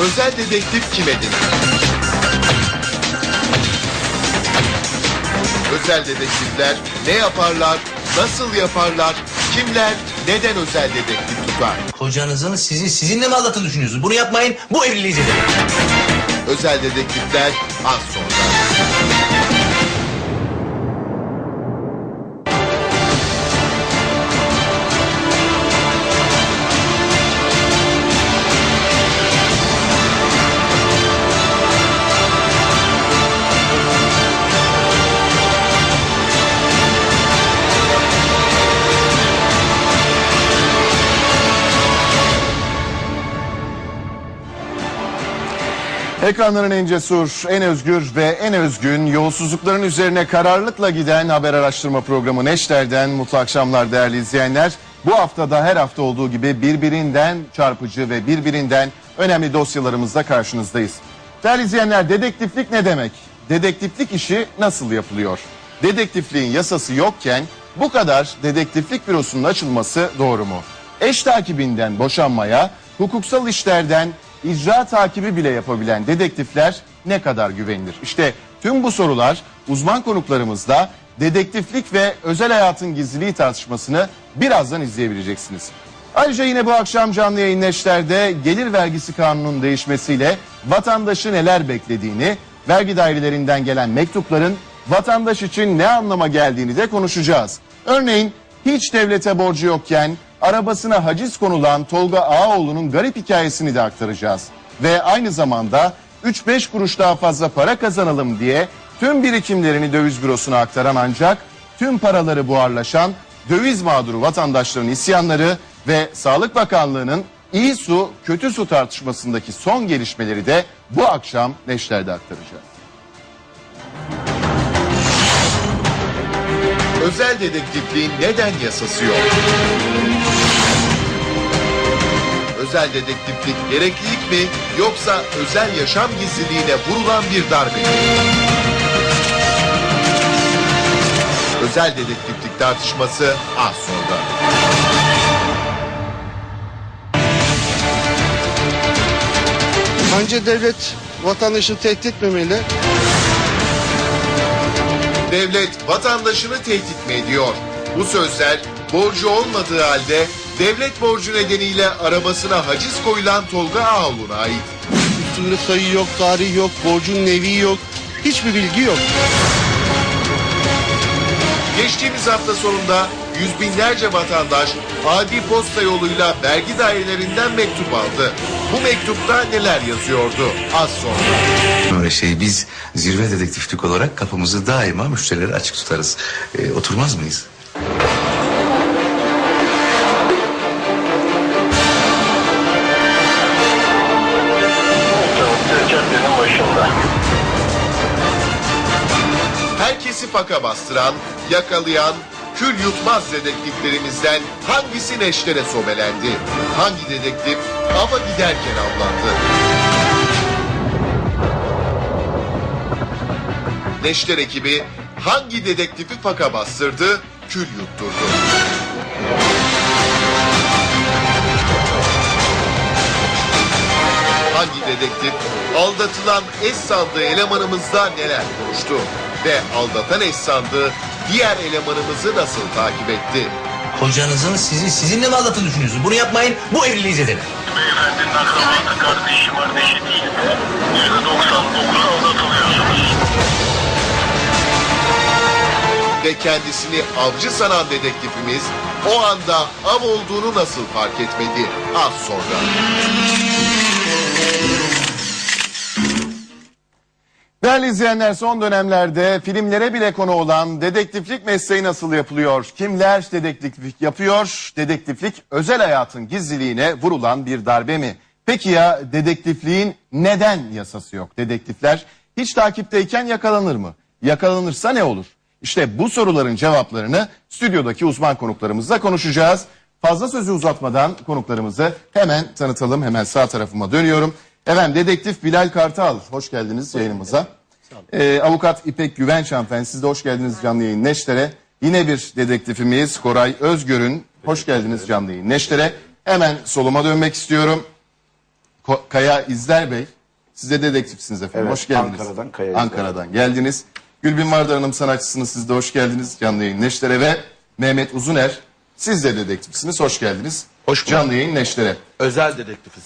Özel dedektif kime denir? Özel dedektifler ne yaparlar, nasıl yaparlar, kimler, neden özel dedektif tutar? Kocanızın sizi sizinle mi aldattığını düşünüyorsunuz? Bunu yapmayın. Bu evliliği zedeler. Özel dedektifler az sonra. Ekranların en cesur, en özgür ve en özgün yolsuzlukların üzerine kararlılıkla giden haber araştırma programı Neşter'den mutlu akşamlar değerli izleyenler. Bu haftada her hafta olduğu gibi birbirinden çarpıcı ve birbirinden önemli dosyalarımızla karşınızdayız. Değerli izleyenler dedektiflik ne demek? Dedektiflik işi nasıl yapılıyor? Dedektifliğin yasası yokken bu kadar dedektiflik bürosunun açılması doğru mu? Eş takibinden boşanmaya, hukuksal işlerden icra takibi bile yapabilen dedektifler ne kadar güvenilir? İşte tüm bu sorular uzman konuklarımızla dedektiflik ve özel hayatın gizliliği tartışmasını birazdan izleyebileceksiniz. Ayrıca yine bu akşam canlı yayın gelir vergisi kanunun değişmesiyle vatandaşı neler beklediğini, vergi dairelerinden gelen mektupların vatandaş için ne anlama geldiğini de konuşacağız. Örneğin hiç devlete borcu yokken arabasına haciz konulan Tolga Ağaoğlu'nun garip hikayesini de aktaracağız. Ve aynı zamanda 3-5 kuruş daha fazla para kazanalım diye tüm birikimlerini döviz bürosuna aktaran ancak tüm paraları buharlaşan döviz mağduru vatandaşların isyanları ve Sağlık Bakanlığı'nın iyi su kötü su tartışmasındaki son gelişmeleri de bu akşam Neşter'de aktaracağız. Özel dedektifliğin neden yasası yok? Özel dedektiflik gereklilik mi yoksa özel yaşam gizliliğine vurulan bir darbe mi? Özel dedektiflik tartışması az sonra. Bence devlet vatandaşı tehdit etmemeli. Devlet vatandaşını tehdit mi ediyor? Bu sözler borcu olmadığı halde devlet borcu nedeniyle arabasına haciz koyulan Tolga Ağaoğlu'na ait. Üstünde sayı yok, tarih yok, borcun nevi yok. Hiçbir bilgi yok. Geçtiğimiz hafta sonunda yüz binlerce vatandaş adi posta yoluyla vergi dairelerinden mektup aldı. Bu mektupta neler yazıyordu? Az sonra. Öyle şey biz zirve dedektiflik olarak kapımızı daima müşterilere açık tutarız. Ee, oturmaz mıyız? Faka bastıran, yakalayan, kül yutmaz dedektiflerimizden hangisi neştere sobelendi? Hangi dedektif ava giderken avlandı? Neşter ekibi hangi dedektifi faka bastırdı, kül yutturdu? Hangi dedektif aldatılan eş sandığı elemanımızla neler konuştu? Ve aldatan eş sandığı diğer elemanımızı nasıl takip etti? Kocanızın sizi sizinle mi aldattığını düşünüyorsunuz? Bunu yapmayın. Bu evliliği zedeler. Beyefendinin akrabası kardeşi kardeşi değil. Yüzde 99 aldatılıyorsunuz. Ve kendisini avcı sanan dedektifimiz o anda av olduğunu nasıl fark etmedi? Az sonra. Değerli izleyenler son dönemlerde filmlere bile konu olan dedektiflik mesleği nasıl yapılıyor? Kimler dedektiflik yapıyor? Dedektiflik özel hayatın gizliliğine vurulan bir darbe mi? Peki ya dedektifliğin neden yasası yok? Dedektifler hiç takipteyken yakalanır mı? Yakalanırsa ne olur? İşte bu soruların cevaplarını stüdyodaki uzman konuklarımızla konuşacağız. Fazla sözü uzatmadan konuklarımızı hemen tanıtalım. Hemen sağ tarafıma dönüyorum. Efendim dedektif Bilal Kartal hoş geldiniz yayınımıza. Ee, avukat İpek Güvenç hanımefendi siz de hoş geldiniz canlı yayın Neşter'e. Yine bir dedektifimiz Koray Özgör'ün hoş geldiniz canlı yayın Neşter'e. Hemen soluma dönmek istiyorum. Ko- Kaya İzler Bey. Siz de dedektifsiniz efendim. Evet, hoş geldiniz. Ankara'dan Kaya İzler. Ankara'dan geldiniz. Gülbin Vardar Hanım sanatçısınız. Siz de hoş geldiniz canlı yayın Neşter'e ve Mehmet Uzuner. Siz de dedektifsiniz. Hoş geldiniz. Hoş bulduk. Canlı yayın Neşter'e. Özel dedektifiz.